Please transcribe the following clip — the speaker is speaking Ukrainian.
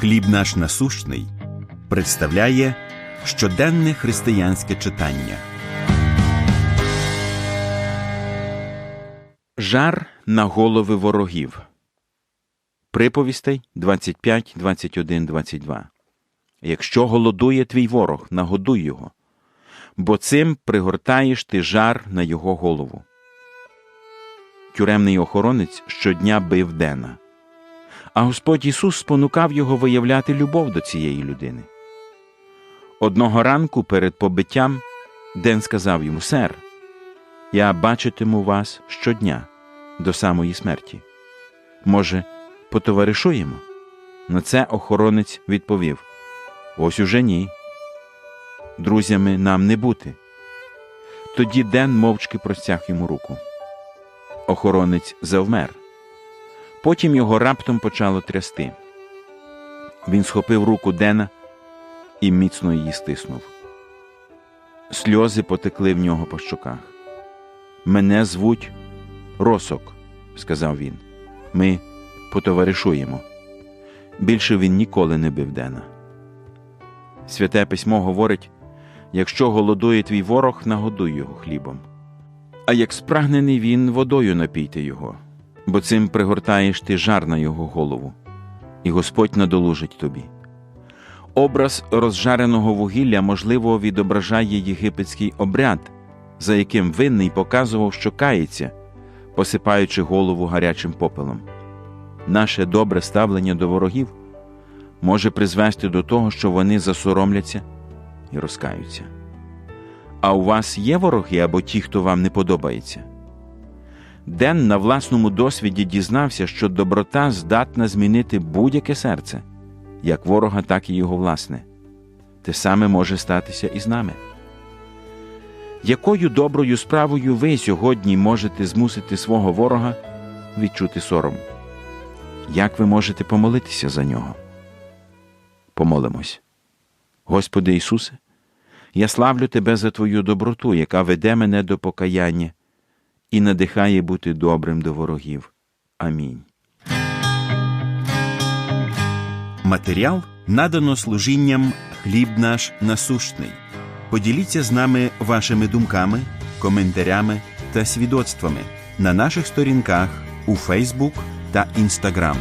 Хліб наш насущний представляє щоденне християнське читання. Жар на голови ворогів. Приповістей 25, 21, 22. Якщо голодує твій ворог, нагодуй його, бо цим пригортаєш ти жар на його голову. Тюремний охоронець щодня бив Дена. А Господь Ісус спонукав його виявляти любов до цієї людини. Одного ранку перед побиттям Ден сказав йому: Сер, я бачитиму вас щодня до самої смерті. Може, потоваришуємо? На це охоронець відповів: Ось уже ні. Друзями нам не бути. Тоді Ден мовчки простяг йому руку. Охоронець завмер. Потім його раптом почало трясти. Він схопив руку Дена і міцно її стиснув. Сльози потекли в нього по щоках. Мене звуть Росок, сказав він. Ми потоваришуємо. Більше він ніколи не бив Дена. Святе письмо говорить якщо голодує твій ворог, нагодуй його хлібом. А як спрагнений він, водою напійте його, бо цим пригортаєш ти жар на його голову, і Господь надолужить тобі. Образ розжареного вугілля, можливо, відображає єгипетський обряд, за яким винний показував, що кається, посипаючи голову гарячим попелом. Наше добре ставлення до ворогів може призвести до того, що вони засоромляться і розкаються. А у вас є вороги або ті, хто вам не подобається? Ден на власному досвіді дізнався, що доброта здатна змінити будь-яке серце, як ворога, так і його власне. Те саме може статися і з нами. Якою доброю справою ви сьогодні можете змусити свого ворога відчути сором? Як ви можете помолитися за нього? Помолимось. Господи Ісусе, я славлю Тебе за Твою доброту, яка веде мене до покаяння і надихає бути добрим до ворогів. Амінь. Матеріал надано служінням Хліб наш насущний. Поділіться з нами вашими думками, коментарями та свідоцтвами на наших сторінках у Фейсбук та Інстаграм.